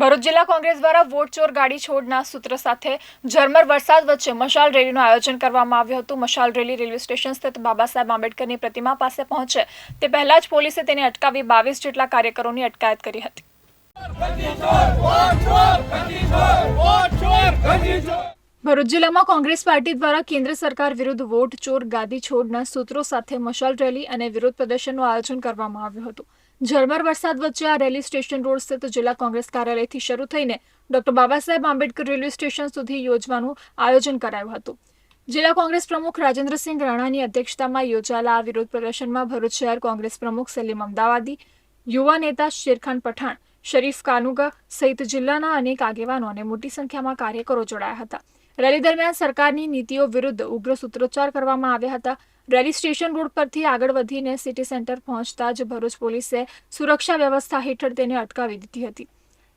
ભરૂચ જિલ્લા કોંગ્રેસ દ્વારા વોટ ચોર ગાડી છોડના સૂત્ર સાથે ઝરમર વરસાદ વચ્ચે મશાલ રેલીનું આયોજન કરવામાં આવ્યું હતું. મશાલ રેલી રેલવે સ્ટેશન સ્થિત બાબા સાહેબ આંબેડકરની પ્રતિમા પાસે પહોંચે. તે પહેલા જ પોલીસે તેને અટકાવી બાવીસ જેટલા કાર્યકરોની અટકાયત કરી હતી. ભરૂચ જિલ્લામાં કોંગ્રેસ પાર્ટી દ્વારા કેન્દ્ર સરકાર વિરુદ્ધ વોટ ચોર ગાદી છોડના સૂત્રો સાથે મશાલ રેલી અને વિરોધ પ્રદર્શનનું આયોજન કરવામાં આવ્યું હતું. ઝરમર વરસાદ વચ્ચે આ રેલી સ્ટેશન રોડ સ્થિત જિલ્લા કોંગ્રેસ કાર્યાલયથી શરૂ થઈને doctor Baba Saheb Ambedkar railway station સુધી યોજવાનું આયોજન કરાયું હતું. જિલ્લા કોંગ્રેસ પ્રમુખ રાજેન્દ્રસિંહ રાણાની અધ્યક્ષતામાં યોજાયેલા આ વિરોધ પ્રદર્શનમાં ભરૂચ શહેર કોંગ્રેસ પ્રમુખ સલીમ અમદાવાદી, યુવા નેતા શેરખાન પઠાણ, શરીફ કાનુગા સહિત જિલ્લાના અનેક આગેવાનો અને મોટી સંખ્યામાં કાર્યકરો જોડાયા હતા. રેલી દરમિયાન સરકારની નીતિઓ વિરુદ્ધ ઉગ્ર સૂત્રોચ્ચાર કરવામાં આવ્યા હતા. રેલી સ્ટેશન રોડ પરથી આગળ વધીને સિટી સેન્ટર પહોંચતા જ ભરૂચ પોલીસે સુરક્ષા વ્યવસ્થા હેઠળ તેને અટકાવી દીધી હતી.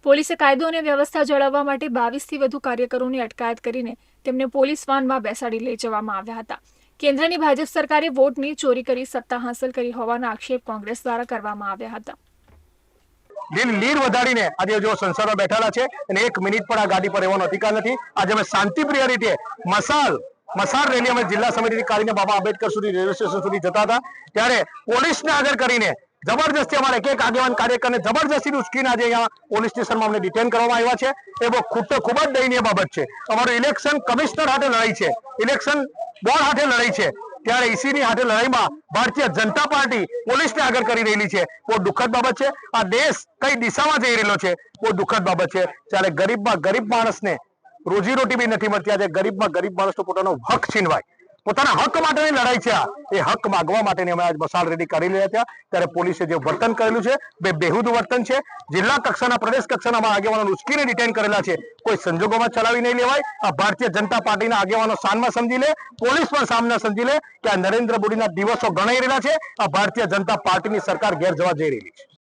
પોલીસે કાયદો અને વ્યવસ્થા જાળવવા માટે બાવીસથી વધુ કાર્યકરોની અટકાયત કરીને તેમને પોલીસ વાનમાં બેસાડી લઈ જવામાં આવ્યા હતા. કેન્દ્રની ભાજપ સરકારે વોટની ચોરી કરી સત્તા હાંસલ કરી હોવાના આક્ષેપ કોંગ્રેસ દ્વારા કરવામાં આવ્યા હતા. લીડ વધારીને આજે જો સંસારમાં બેઠેલા છે અને એક મિનિટ પણ આ ગાડી પર રહેવાનો અધિકાર નથી. આજે અમે શાંતિપ્રિય રીતે મસાલ મસાલ રેલી અમે જિલ્લા સમિતિથી કાઢીને બાબા આંબેડકર સુધી, રેલવે સ્ટેશન સુધી જતા હતા. ત્યારે પોલીસને આગળ કરીને જબરજસ્તી અમારે એક એક આગેવાન કાર્યકરને જબરજસ્તી ઉશ્કીને આજે અહીંયા પોલીસ સ્ટેશનમાં અમને ડિટેન કરવામાં આવ્યા છે. એ બહુ ખૂબ તો ખૂબ જ દયનીય બાબત છે. અમારું ઇલેક્શન કમિશનર હાથે લડાઈ છે. ઇલેક્શન બોર્ડ હાથે લડાઈ છે. ત્યારે ઈસીની હાથે લડાઈમાં ભારતીય જનતા પાર્ટી પોલીસને આગળ કરી રહેલી છે. બહુ દુઃખદ બાબત છે. આ દેશ કઈ દિશામાં જઈ રહેલો છે બહુ દુઃખદ બાબત છે. ત્યારે ગરીબમાં ગરીબ માણસને રોજીરોટી બી નથી મળતી. આજે ગરીબમાં ગરીબ માણસનો પોતાનો હક છીનવાય. પોતાના હક માટેની લડાઈ છે એ હક માગવા માટેની અમે આજ મસાલ રેડી કરી રહ્યા હતા ત્યારે પોલીસે જે વર્તન કરેલું છે, બે બેહુદ વર્તન છે. જિલ્લા કક્ષાના, પ્રદેશ કક્ષાના આગેવાનો ઉશ્કીને ડિટેન કરેલા છે. કોઈ સંજોગોમાં ચલાવી નહીં લેવાય. આ ભારતીય જનતા પાર્ટીના આગેવાનો સાનમાં સમજી લે, પોલીસ પણ સામના સમજી લે કે આ નરેન્દ્ર મોદીના દિવસો ગણાઈ રહેલા છે. આ ભારતીય જનતા પાર્ટીની સરકાર ઘેર જવા જઈ રહેલી છે.